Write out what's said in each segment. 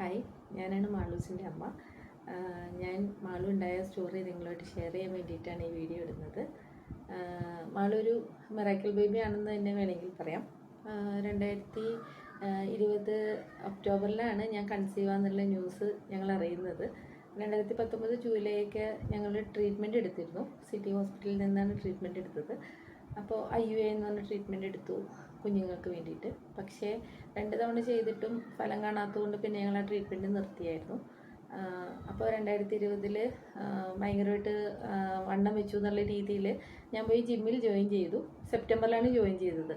Hi ഞാനാണ് മാളൂസിന്റെ അമ്മ. ഞാൻ മാളു ഉണ്ടായ സ്റ്റോറി നിങ്ങളോട്ട് ഷെയർ ചെയ്യാൻ വേണ്ടിയിട്ടാണ് ഈ വീഡിയോ ഇടുന്നത്. മാളു ഒരു ബേബി ആണെന്ന് തന്നെ വേണമെങ്കിൽ പറയാം. രണ്ടായിരത്തി ഇരുപത് ഒക്ടോബറിലാണ് ഞാൻ കൺസീവ് ആണെന്നുള്ള ന്യൂസ് ഞങ്ങൾ അറിയുന്നത്. രണ്ടായിരത്തി പത്തൊമ്പത് ജൂലൈക്ക് ഞങ്ങൾ ട്രീറ്റ്മെന്റ് എടുത്തിരുന്നു. സിറ്റി ഹോസ്പിറ്റലിൽ നിന്നാണ് ട്രീറ്റ്മെന്റ് എടുത്തത്. അപ്പോൾ ഐ യു എ എന്ന് പറഞ്ഞ ട്രീറ്റ്മെന്റ് എടുത്തു. കുഞ്ഞുങ്ങൾക്ക് വേണ്ടിയിട്ട്. പക്ഷേ രണ്ട് തവണ ചെയ്തിട്ടും ഫലം കാണാത്തതുകൊണ്ട് പിന്നെ ഞങ്ങൾ ആ ട്രീറ്റ്മെന്റ് നിർത്തിയായിരുന്നു. അപ്പോൾ രണ്ടായിരത്തി ഇരുപതിൽ ഭയങ്കരമായിട്ട് വണ്ണം വെച്ചു എന്നുള്ള രീതിയിൽ ഞാൻ പോയി ജിമ്മിൽ ജോയിൻ ചെയ്തു. സെപ്റ്റംബറിലാണ് ജോയിൻ ചെയ്തത്.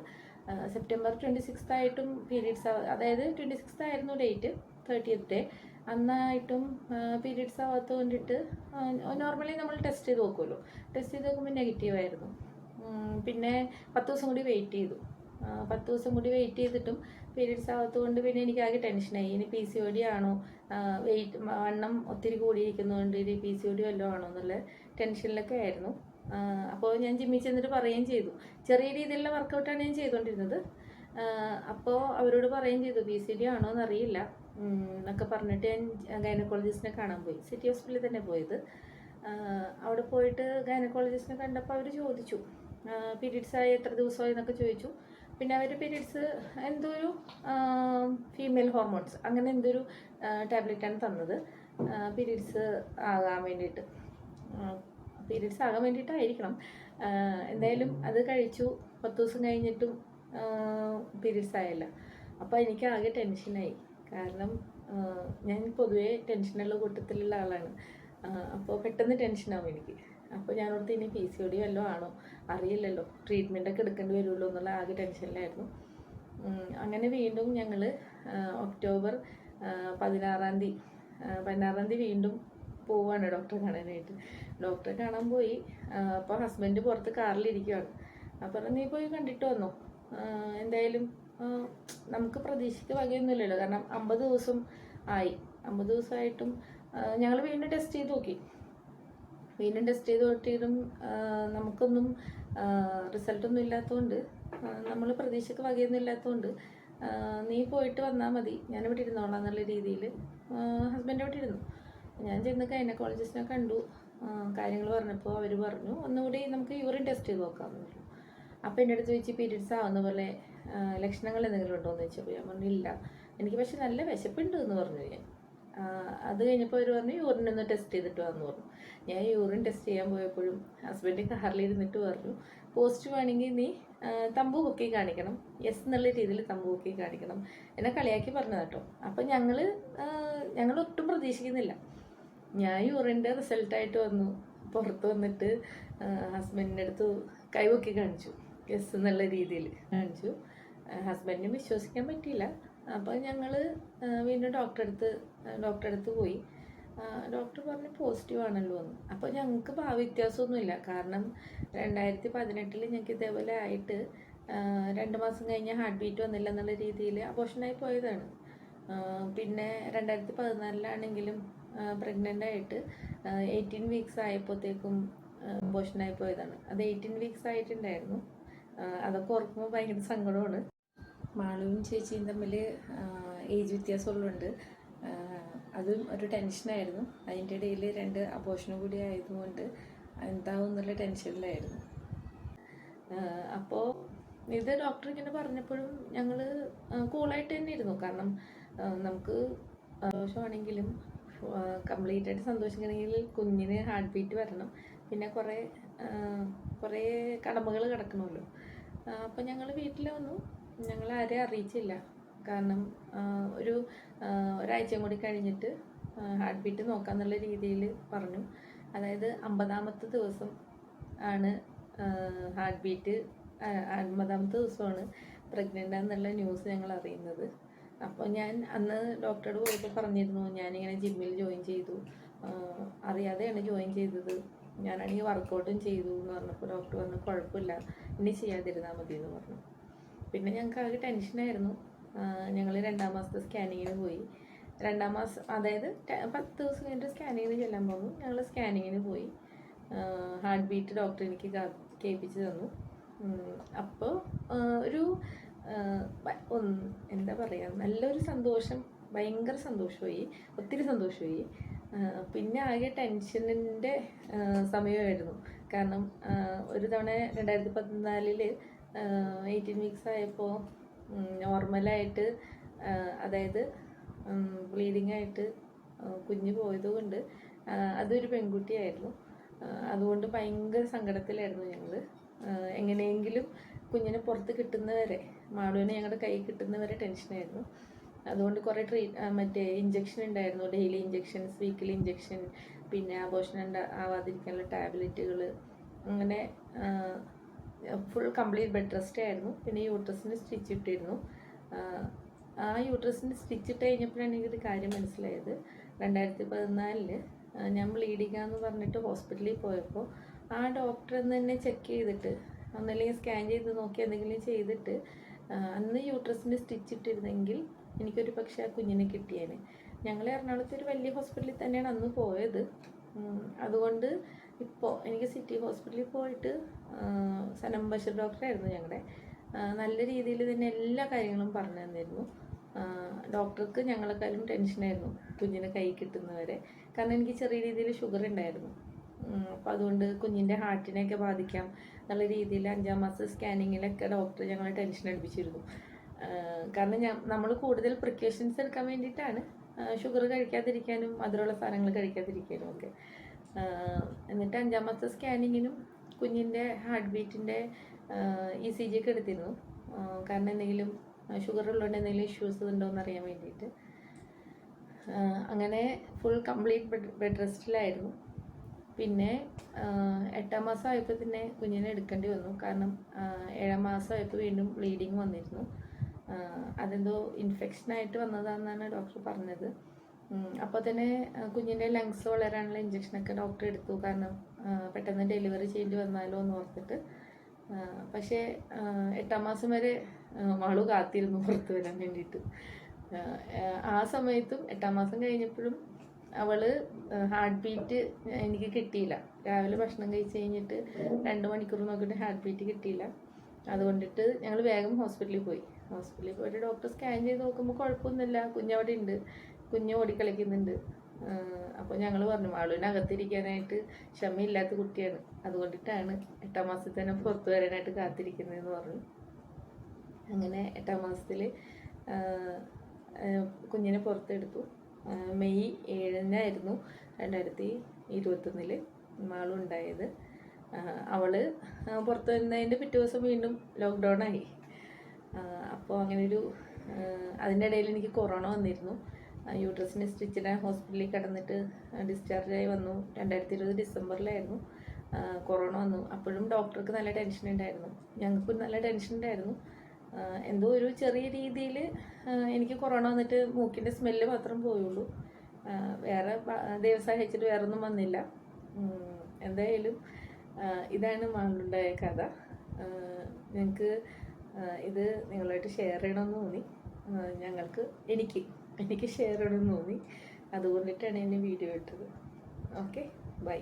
സെപ്റ്റംബർ ട്വന്റി സിക്സ് ആയിട്ടും പീരീഡ്സ് അതായത് ട്വന്റി സിക്സ് ആയിരുന്നു ഡേറ്റ് തേർട്ടിയത്ത് ഡേ അന്നായിട്ടും പീരീഡ്സ് ആവാത്ത കൊണ്ടിട്ട് നോർമലി നമ്മൾ ടെസ്റ്റ് ചെയ്ത് നോക്കുമല്ലോ. ടെസ്റ്റ് ചെയ്ത് നോക്കുമ്പോൾ നെഗറ്റീവ് ആയിരുന്നു. ഉം, പിന്നെ പത്ത് ദിവസം കൂടി വെയിറ്റ് ചെയ്തു. പത്ത് ദിവസം കൂടി വെയിറ്റ് ചെയ്തിട്ടും പീരീഡ്സ് ആകത്തുകൊണ്ട് പിന്നെ എനിക്ക് ആകെ ടെൻഷനായി ഇനി പി സി ഒ ഡി ആണോ? വെയിറ്റ് വണ്ണം ഒത്തിരി കൂടിയിരിക്കുന്നതുകൊണ്ട് ഇനി പി സി ഒ ഡി വല്ലതും ആണോ എന്നുള്ള ടെൻഷനിലൊക്കെ ആയിരുന്നു. അപ്പോൾ ഞാൻ ജിമ്മിൽ ചെന്നിട്ട് പറയുകയും ചെയ്തു. ചെറിയ രീതിയിലുള്ള വർക്കൗട്ടാണ് ഞാൻ ചെയ്തുകൊണ്ടിരുന്നത് അപ്പോൾ അവരോട് പറയുകയും ചെയ്തു പി സി ഡി ആണോ എന്നറിയില്ല. എന്നൊക്കെ പറഞ്ഞിട്ട് ഞാൻ ഗൈനക്കോളജിസ്റ്റിനെ കാണാൻ പോയി. സിറ്റി ഹോസ്പിറ്റലിൽ തന്നെ പോയത്. അവിടെ പോയിട്ട് ഗൈനക്കോളജിസ്റ്റിനെ കണ്ടപ്പോൾ അവർ ചോദിച്ചു. പീരീഡ്സ് ആയി എത്ര ദിവസമായി എന്നൊക്കെ ചോദിച്ചു. പിന്നെ അവരുടെ പീരീഡ്സ് എന്തോ ഒരു ഫീമെയിൽ ഹോർമോൺസ് അങ്ങനെ എന്തോ ഒരു ടാബ്ലറ്റാണ് തന്നത്. പീരീഡ്സ് ആകാൻ വേണ്ടിയിട്ട്. പീരീഡ്സ് ആകാൻ വേണ്ടിയിട്ടായിരിക്കണം. എന്തായാലും അത് കഴിച്ചു. പത്ത് ദിവസം കഴിഞ്ഞിട്ടും പീരീഡ്സ് ആയല്ല. അപ്പോൾ എനിക്ക് ആകെ ടെൻഷനായി കാരണം ഞാൻ പൊതുവേ ടെൻഷനുള്ള കൂട്ടത്തിലുള്ള ആളാണ്. അപ്പോൾ പെട്ടെന്ന് ടെൻഷനാവും എനിക്ക്. അപ്പോൾ ഞാൻ ഓർത്ത് ഇനി പി സി ഒ ഡി വല്ലതും ആണോ? അറിയില്ലല്ലോ. ട്രീറ്റ്മെന്റൊക്കെ എടുക്കേണ്ടി വരുള്ളൂ എന്നുള്ള ആകെ ടെൻഷനിലായിരുന്നു. അങ്ങനെ വീണ്ടും ഞങ്ങൾ ഒക്ടോബർ പതിനാറാം തീയതി പതിനാറാം തീയതി വീണ്ടും പോവാണ് ഡോക്ടറെ കാണാനായിട്ട്. ഡോക്ടറെ കാണാൻ പോയി. അപ്പോൾ ഹസ്ബൻഡ് പുറത്ത് കാറിലിരിക്കുകയാണ് അപ്പോൾ നീ പോയി കണ്ടിട്ട് വന്നോ. എന്തായാലും നമുക്ക് പ്രതീക്ഷയ്ക്ക് വകയൊന്നുമില്ലല്ലോ. കാരണം അമ്പത് ദിവസം ആയി. അമ്പത് ദിവസമായിട്ടും ഞങ്ങൾ വീണ്ടും ടെസ്റ്റ് ചെയ്ത് നോക്കി. വീണ്ടും ടെസ്റ്റ് ചെയ്ത് ആ, നമുക്കൊന്നും റിസൾട്ടൊന്നും ഇല്ലാത്തതുകൊണ്ട് നമ്മൾ പ്രതീക്ഷയ്ക്ക് വകയൊന്നും ഇല്ലാത്തതുകൊണ്ട് നീ പോയിട്ട് വന്നാൽ മതി. ഞാനിവിടെ ഇരുന്നോളാം എന്നുള്ള രീതിയിൽ ഹസ്ബൻഡ് അവിടെ ഇരുന്നു. ഞാൻ ചെന്ന് ഗൈനക്കോളജിസ്റ്റിനെ കണ്ടു. കാര്യങ്ങൾ പറഞ്ഞപ്പോൾ അവർ പറഞ്ഞു ഒന്നുകൂടി നമുക്ക് യൂറിൻ ടെസ്റ്റ് ചെയ്ത് നോക്കാമെന്ന് പറഞ്ഞു. അപ്പോൾ എന്റെ അടുത്ത് ചോദിച്ച് പീരീഡ്സ് ആവുന്ന പോലെ ലക്ഷണങ്ങൾ എന്തെങ്കിലും ഉണ്ടോ എന്ന് ചോദിച്ചപ്പോൾ ഞാൻ പറഞ്ഞില്ല എനിക്ക് പക്ഷെ നല്ല വിശപ്പുണ്ട് എന്ന് പറഞ്ഞു ഞാൻ. അത് കഴിഞ്ഞപ്പോൾ അവർ പറഞ്ഞു യൂറിൻ ഒന്ന് ടെസ്റ്റ് ചെയ്തിട്ട് വന്നു പറഞ്ഞു. ഞാൻ യൂറിൻ ടെസ്റ്റ് ചെയ്യാൻ പോയപ്പോഴും ഹസ്ബൻഡ് കാറിലിരുന്നിട്ട് പറഞ്ഞു പോസിറ്റീവ് ആണെങ്കിൽ നീ തമ്പു പൊക്കി കാണിക്കണം. യെസ് എന്നുള്ള രീതിയിൽ തമ്പു പൊക്കി കാണിക്കണം. എന്നെ കളിയാക്കി പറഞ്ഞത് കേട്ടോ അപ്പം ഞങ്ങൾ ഞങ്ങൾ ഒട്ടും പ്രതീക്ഷിക്കുന്നില്ല. ഞാൻ യൂറിന്റെ റിസൾട്ടായിട്ട് വന്നു. പുറത്ത് വന്നിട്ട് ഹസ്ബൻഡിന്റെ അടുത്ത് കൈപൊക്കി കാണിച്ചു. യെസ് എന്നുള്ള രീതിയിൽ കാണിച്ചു. ഹസ്ബൻഡിനും വിശ്വസിക്കാൻ പറ്റിയില്ല. അപ്പോൾ ഞങ്ങൾ വീണ്ടും ഡോക്ടറെ അടുത്ത് ഡോക്ടറെ അടുത്ത് പോയി ഡോക്ടർ പറഞ്ഞു പോസിറ്റീവ് ആണല്ലോ എന്ന്. അപ്പോൾ ഞങ്ങൾക്ക് ഭാവ വ്യത്യാസമൊന്നുമില്ല. കാരണം രണ്ടായിരത്തി പതിനെട്ടിൽ ഞങ്ങൾക്ക് ഇതേപോലെ ആയിട്ട് രണ്ട് മാസം കഴിഞ്ഞ് ഹാർട്ട് ബീറ്റ് വന്നില്ല എന്നുള്ള രീതിയിൽ അബോഷനായി പോയതാണ്. പിന്നെ രണ്ടായിരത്തി പതിനാലിലാണെങ്കിലും പ്രഗ്നന്റ് ആയിട്ട് എയ്റ്റീൻ വീക്സ് ആയപ്പോഴത്തേക്കും അബോഷനായി പോയതാണ്. അത് എയ്റ്റീൻ വീക്സ് ആയിട്ടുണ്ടായിരുന്നു. അതൊക്കെ ഓർക്കുമ്പോൾ ഭയങ്കര സങ്കടമാണ്. മാളുവും ചേച്ചിയും തമ്മിൽ ഏജ് വ്യത്യാസമുള്ളതുകൊണ്ട് അതും ഒരു ടെൻഷനായിരുന്നു. അതിന്റെ ഇടയിൽ രണ്ട് അബോഷനും കൂടി ആയതുകൊണ്ട് എന്താവും എന്നുള്ള ടെൻഷനിലായിരുന്നു. അപ്പോൾ ഇത് ഡോക്ടർ ഇങ്ങനെ പറഞ്ഞപ്പോഴും ഞങ്ങൾ കൂളായിട്ട് തന്നെ ഇരുന്നു. കാരണം നമുക്ക് സന്തോഷമാണെങ്കിലും കംപ്ലീറ്റ് ആയിട്ട് സന്തോഷിക്കണമെങ്കിൽ കുഞ്ഞിന് ഹാർട്ട് ബീറ്റ് വരണം. പിന്നെ കുറേ കുറേ കടമകൾ കിടക്കണമല്ലോ. അപ്പോൾ ഞങ്ങൾ വീട്ടിൽ വന്നു. ഞങ്ങൾ ആരെയും അറിയിച്ചില്ല. കാരണം ഒരു ഒരാഴ്ചയും കൂടി കഴിഞ്ഞിട്ട് ഹാർട്ട് ബീറ്റ് നോക്കാന്നുള്ള രീതിയിൽ പറഞ്ഞു. അതായത് അമ്പതാമത്തെ ദിവസം ആണ് ഹാർട്ട് ബീറ്റ് അമ്പതാമത്തെ ദിവസമാണ് പ്രഗ്നന്റ് ആണെന്നുള്ള ന്യൂസ് ഞങ്ങൾ അറിയുന്നത്. അപ്പോൾ ഞാൻ അന്ന് ഡോക്ടറോട് പോയപ്പോൾ പറഞ്ഞിരുന്നു ഞാനിങ്ങനെ ജിമ്മിൽ ജോയിൻ ചെയ്തു. അറിയാതെയാണ് ജോയിൻ ചെയ്തത്. ഞാനാണെങ്കിൽ വർക്കൗട്ടും ചെയ്തു എന്ന് പറഞ്ഞപ്പോൾ ഡോക്ടർ പറഞ്ഞു കുഴപ്പമില്ല ഇനി ചെയ്യാതിരുന്നാൽ മതി എന്ന് പറഞ്ഞു. പിന്നെ ഞങ്ങൾക്ക് ആകെ ടെൻഷനായിരുന്നു ഞങ്ങൾ രണ്ടാം മാസത്തെ സ്കാനിങ്ങിന് പോയി. രണ്ടാം മാസം അതായത് പത്ത് ദിവസം കഴിഞ്ഞിട്ട് സ്കാനിങ്ങിന് ചെല്ലാൻ പോകുന്നു ഞങ്ങൾ സ്കാനിങ്ങിന് പോയി. ഹാർട്ട് ബീറ്റ് ഡോക്ടർ എനിക്ക് കേൾപ്പിച്ച് തന്നു. അപ്പോൾ ഒരു എന്താ പറയുക നല്ലൊരു സന്തോഷം ഭയങ്കര സന്തോഷമായി ഒത്തിരി സന്തോഷമായി. പിന്നെ ആകെ ടെൻഷനിന്റെ സമയമായിരുന്നു. കാരണം ഒരു തവണ രണ്ടായിരത്തി പതിനാലിൽ എയ്റ്റീൻ വീക്സ് ആയപ്പോൾ നോർമലായിട്ട് അതായത് ബ്ലീഡിങ് ആയിട്ട് കുഞ്ഞ് പോയതുകൊണ്ട് അതൊരു പെൺകുട്ടിയായിരുന്നു. അതുകൊണ്ട് ഭയങ്കര സങ്കടത്തിലായിരുന്നു ഞങ്ങൾ എങ്ങനെയെങ്കിലും കുഞ്ഞിനെ പുറത്ത് കിട്ടുന്നവരെ മാളുവിനെ ഞങ്ങളുടെ കൈ കിട്ടുന്നവരെ ടെൻഷനായിരുന്നു. അതുകൊണ്ട് കുറേ ട്രീ മറ്റേ ഇഞ്ചക്ഷൻ ഉണ്ടായിരുന്നു. ഡെയിലി ഇഞ്ചക്ഷൻസ് വീക്കിലി ഇഞ്ചക്ഷൻ പിന്നെ അബോഷൻ ആവാതിരിക്കാനുള്ള ടാബ്ലറ്റുകൾ അങ്ങനെ ഫുൾ കംപ്ലീറ്റ് ബെഡ് റെസ്റ്റ് ആയിരുന്നു. പിന്നെ യൂട്രസിന് സ്റ്റിച്ച് ഇട്ടിരുന്നു. ആ, യൂട്രസിന് സ്റ്റിച്ച് ഇട്ട് കഴിഞ്ഞപ്പോഴാണ് എനിക്കൊരു കാര്യം മനസ്സിലായത്. രണ്ടായിരത്തി പതിനാലിൽ ഞാൻ ബ്ലീഡിംഗ് എന്ന് പറഞ്ഞിട്ട് ഹോസ്പിറ്റലിൽ പോയപ്പോൾ ആ ഡോക്ടർ തന്നെ ചെക്ക് ചെയ്തിട്ട് ഒന്നല്ലെങ്കിൽ സ്കാൻ ചെയ്ത് നോക്കി എന്തെങ്കിലും ചെയ്തിട്ട് അന്ന് യൂട്രസിന് സ്റ്റിച്ച് ഇട്ടിരുന്നെങ്കിൽ എനിക്കൊരു പക്ഷേ ആ കുഞ്ഞിനെ കിട്ടിയേനെ. ഞങ്ങൾ എറണാകുളത്ത് ഒരു വലിയ ഹോസ്പിറ്റലിൽ തന്നെയാണ് അന്ന് പോയത്. അതുകൊണ്ട് ഇപ്പോൾ എനിക്ക് സിറ്റി ഹോസ്പിറ്റലിൽ പോയിട്ട് സനം ബഷീർ ഡോക്ടറായിരുന്നു ഞങ്ങളുടെ നല്ല രീതിയിൽ തന്നെ എല്ലാ കാര്യങ്ങളും പറഞ്ഞു തന്നിരുന്നു. ഡോക്ടർക്ക് ഞങ്ങളെക്കാളും ടെൻഷനായിരുന്നു കുഞ്ഞിനെ കൈ കിട്ടുന്നവരെ. കാരണം എനിക്ക് ചെറിയ രീതിയിൽ ഷുഗർ ഉണ്ടായിരുന്നു. അപ്പം അതുകൊണ്ട് കുഞ്ഞിന്റെ ഹാർട്ടിനെയൊക്കെ ബാധിക്കാം എന്നുള്ള രീതിയിൽ അഞ്ചാം മാസം സ്കാനിങ്ങിലൊക്കെ ഡോക്ടർ ഞങ്ങളെ ടെൻഷൻ അടിപ്പിച്ചിരുന്നു. കാരണം ഞാൻ നമ്മൾ കൂടുതൽ പ്രിക്കോഷൻസ് എടുക്കാൻ വേണ്ടിയിട്ടാണ് ഷുഗർ കഴിക്കാതിരിക്കാനും മധുരമുള്ള സാധനങ്ങൾ കഴിക്കാതിരിക്കാനും ഒക്കെ. എന്നിട്ട് അഞ്ചാമത്തെ സ്കാനിങ്ങിനും കുഞ്ഞിന്റെ ഹാർട്ട് ബീറ്റിന്റെ ഇ സി ജി ഒക്കെ എടുത്തിരുന്നു. കാരണം എന്തെങ്കിലും ഷുഗർ ഉള്ളതുകൊണ്ട് എന്തെങ്കിലും ഇഷ്യൂസ് ഉണ്ടോ എന്ന് അറിയാൻ വേണ്ടിയിട്ട്. അങ്ങനെ ഫുൾ കംപ്ലീറ്റ് ബെഡ് ബെഡ് റെസ്റ്റിലായിരുന്നു പിന്നെ എട്ടാം മാസം ആയപ്പോൾ തന്നെ കുഞ്ഞിനെ എടുക്കേണ്ടി വന്നു. കാരണം ഏഴാം മാസം ആയപ്പോൾ വീണ്ടും ബ്ലീഡിങ് വന്നിരുന്നു. അതെന്തോ ഇൻഫെക്ഷൻ ആയിട്ട് വന്നതാണെന്നാണ് ഡോക്ടർ പറഞ്ഞത്. അപ്പോൾ തന്നെ കുഞ്ഞിന്റെ ലങ്സ് വളരാനുള്ള ഇഞ്ചക്ഷനൊക്കെ ഡോക്ടർ എടുത്തു. കാരണം പെട്ടെന്ന് ഡെലിവറി ചെയ്യേണ്ടി വന്നാലോ എന്ന് ഓർത്തിട്ട്. പക്ഷേ എട്ടാം മാസം വരെ വളു കാത്തിരുന്നു പുറത്ത് വരാൻ വേണ്ടിയിട്ട്. ആ സമയത്തും എട്ടാം മാസം കഴിഞ്ഞപ്പോഴും അവൾ ഹാർട്ട് ബീറ്റ് എനിക്ക് കിട്ടിയില്ല. രാവിലെ ഭക്ഷണം കഴിച്ച് കഴിഞ്ഞിട്ട് രണ്ട് മണിക്കൂർ നോക്കിയിട്ട് ഹാർട്ട് ബീറ്റ് കിട്ടിയില്ല. അതുകൊണ്ടിട്ട് ഞങ്ങൾ വേഗം ഹോസ്പിറ്റലിൽ പോയി. ഹോസ്പിറ്റലിൽ പോയിട്ട് ഡോക്ടർ സ്കാൻ ചെയ്ത് നോക്കുമ്പോൾ കുഴപ്പമൊന്നുമില്ല. കുഞ്ഞവിടെ ഉണ്ട്. കുഞ്ഞ് ഓടിക്കളിക്കുന്നുണ്ട്. അപ്പോൾ ഞങ്ങൾ പറഞ്ഞു മാളുവിന് അകത്തിരിക്കാനായിട്ട് ക്ഷമയില്ലാത്ത കുട്ടിയാണ്. അതുകൊണ്ടിട്ടാണ് എട്ടാം മാസത്തിൽ തന്നെ പുറത്ത് വരാനായിട്ട് കാത്തിരിക്കുന്നതെന്ന് പറഞ്ഞു. അങ്ങനെ എട്ടാം മാസത്തിൽ കുഞ്ഞിനെ പുറത്തെടുത്തു. മെയ് ഏഴിനായിരുന്നു രണ്ടായിരത്തി ഇരുപത്തൊന്നിൽ മാളുണ്ടായത് അവൾ പുറത്ത് വരുന്നതിന്റെ പിറ്റേ ദിവസം വീണ്ടും ലോക്ക്ഡൗൺ ആയി. അപ്പോൾ അങ്ങനെ ഒരു അതിന്റെ ഇടയിൽ എനിക്ക് കൊറോണ വന്നിരുന്നു. യൂട്രസിന് സ്റ്റിച്ചിന് ഹോസ്പിറ്റലിൽ കിടന്നിട്ട് ഡിസ്ചാർജായി വന്നു. രണ്ടായിരത്തി ഇരുപത് ഡിസംബറിലായിരുന്നു കൊറോണ വന്നു. അപ്പോഴും ഡോക്ടർക്ക് നല്ല ടെൻഷൻ ഉണ്ടായിരുന്നു. ഞങ്ങൾക്കും നല്ല ടെൻഷൻ ഉണ്ടായിരുന്നു. എന്തോ ഒരു ചെറിയ രീതിയിൽ എനിക്ക് കൊറോണ വന്നിട്ട് മൂക്കിന്റെ സ്മെല്ല് മാത്രം പോയുള്ളൂ. വേറെ ദിവസം അയച്ചിട്ട് സഹായിച്ചിട്ട് വേറെ ഒന്നും വന്നില്ല എന്തായാലും ഇതാണ് മകളുണ്ടായ കഥ. ഞങ്ങൾക്ക് ഇത് നിങ്ങളായിട്ട് ഷെയർ ചെയ്യണമെന്ന് തോന്നി. ഞങ്ങൾക്ക് എനിക്ക്. എനിക്ക് ഷെയർ ചെയ്യണമെന്ന് തോന്നി. അതുകൊണ്ടിട്ടാണ് എന്നെ വീഡിയോ ഇട്ടത്. Okay bye